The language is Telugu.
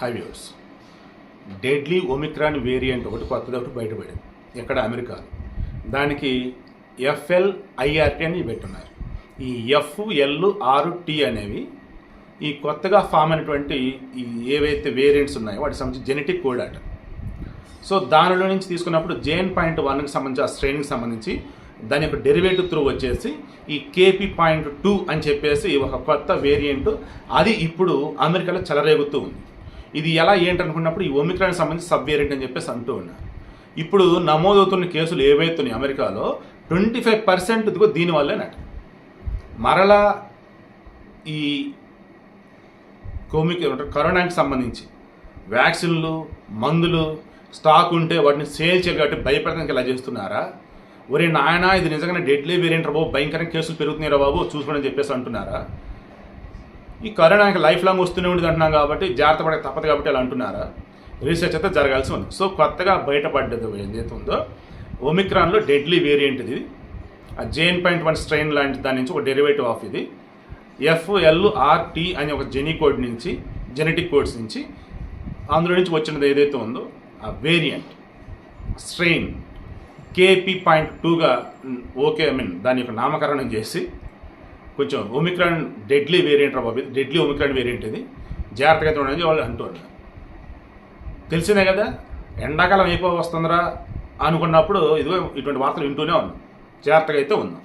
హైవ్యూర్స్ డెడ్లీ ఒమిక్రాన్ వేరియంట్ ఒకటి కొత్తది ఒకటి బయటపడింది. ఎక్కడ? అమెరికా దానికి ఎఫ్ఎల్ ఐఆర్టీ అని పెట్టున్నారు ఈ ఎఫ్ ఎల్ ఆరు టీ అనేవి ఈ కొత్తగా ఫామ్ అయినటువంటి ఈ ఏవైతే వేరియంట్స్ ఉన్నాయో వాటికి సంబంధించి జెనెటిక్ కోడ్ అట. సో దానిలో నుంచి తీసుకున్నప్పుడు జేఎన్ పాయింట్ వన్కి సంబంధించి ఆ శ్రేణికి సంబంధించి దాని యొక్క డెరివేటివ్ త్రూ వచ్చేసి ఈ కేపీ పాయింట్ టూ అని చెప్పేసి ఒక కొత్త వేరియంట్ అది ఇప్పుడు అమెరికాలో చెలరేగుతూ ఉంది. ఇది ఎలా ఏంటనుకున్నప్పుడు ఈ ఒమిక్రాన్ సంబంధించి సబ్ వేరియంట్ అని చెప్పేసి అంటూ ఉన్నారు. ఇప్పుడు నమోదవుతున్న కేసులు ఏవైతున్నాయి అమెరికాలో ట్వంటీ ఫైవ్ పర్సెంట్ దీనివల్లేనట మరలా ఈ కోమిక్ కరోనాకి సంబంధించి వ్యాక్సిన్లు మందులు స్టాక్ ఉంటే వాటిని సేల్ చేయాలి కాబట్టి భయపడడానికి ఇలా చేస్తున్నారా? ఒరే నాయన ఇది నిజంగానే డెడ్లీ వేరియంట్ బాబు భయంకరంగా కేసులు పెరుగుతున్నాయి రా బాబు చూసుకోండి చెప్పేసి అంటున్నారా? ఈ కరోనా లైఫ్ లాంగ్ వస్తూనే ఉండేది అంటున్నాం కాబట్టి జాగ్రత్త పడక తప్పదు కాబట్టి అలా అంటున్నారా? రీసెర్చ్ అయితే జరగాల్సి ఉంది. సో కొత్తగా బయటపడ్డది ఏదైతే ఉందో ఒమిక్రాన్లో డెడ్లీ వేరియంట్ ఇది. ఆ జేన్ పాయింట్ వన్ స్ట్రెయిన్ లాంటి దాని నుంచి ఒక డెరివేటివ్ ఆఫ్ ఇది. ఎఫ్ఎల్ఆర్టీ అనే ఒక జెనీ కోడ్ నుంచి జెనెటిక్ కోడ్స్ నుంచి అందులో నుంచి వచ్చినది ఏదైతే ఉందో ఆ వేరియంట్ స్ట్రెయిన్ కేపీ పాయింట్ టూగా ఓకే ఐ మీన్ దాని యొక్క నామకరణం చేసి కొంచెం ఒమిక్రాన్ డెడ్లీ వేరియంట్ రా బాబు డెడ్లీ ఒమిక్రాన్ వేరియంట్ ఇది. జాగ్రత్తగా అయితే వాళ్ళు అంటూ తెలిసినే తెలిసిందే కదా? ఎండాకాలం అయిపో వస్తుందిరా అనుకున్నప్పుడు ఇదిగో ఇటువంటి వార్తలు వింటూనే ఉన్నాం. జాగ్రత్తగా అయితే ఉన్నాం.